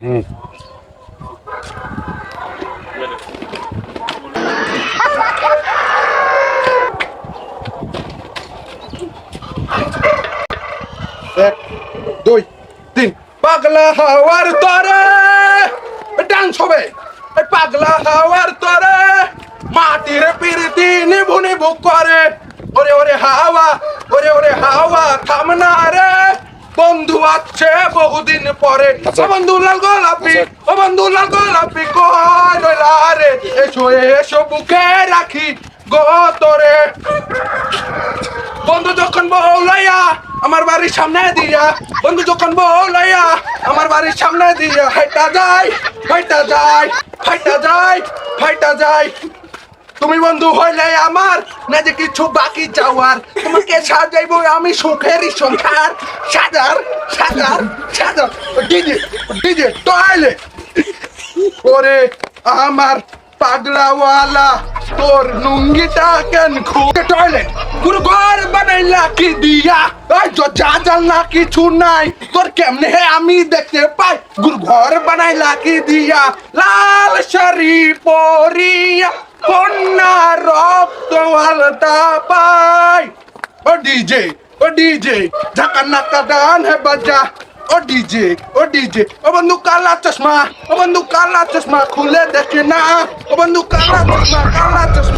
হুম। এক, দুই, তিন। পাগলা হাওয়ার তরে ডান্স হবে। পাগলা হাওয়ার তরে মাটির পিরিতি নিভু নিভু করে ওরে ওরে হাওয়া ওরে ওরে হাওয়া থামনা রে বন্ধু আছে বহুদিন পরে। ও বন্ধু লাল গোলাপি ও বন্ধু লাল গোলাপি কয় রইলা রে এসো এসো বুকে রাখি গো তোরে। বন্ধু যখন বউলাইয়া আমার বাড়ির সামনে দিয়া বন্ধু যখন বউলাইয়া আমার বাড়ির সামনে দিয়া হাইটা যায় হাইটা যায় হাইটা যায় হাইটা যায় তুমি বন্ধু হইলে আমার, না যে কিছু বাকি যাওয়ার তোমাকে সাজাইব আমি সুখেরই সংসার। সাজার সাজার সাজার। ডিজে ডিজে টয়লে ওরে আমার পাগলাওয়ালা, তোর নুঙ্গিটা কেন খুঁজে টয়লেট। পুরো ঘর বানাইলা কি দিয়া? ওই তো যা জানলা কিছু নাই। তোর কেমনে আমি দেখতে পাই? গুরু ঘর বানাইলা কি দিয়া? লাল শাড়ি পরিয়া। কন্যা রক্ত আলতা পাই ও ডিজে ও ডিজে, ঝাঁকা নাকা ডান হে বাজা। ও ডিজে ও ডিজে, ও বন্ধু কালা চশমা, ও বন্ধু কালা চশমা খুলে দেখে না। ও বন্ধু কালা চশমা কালা চশমা।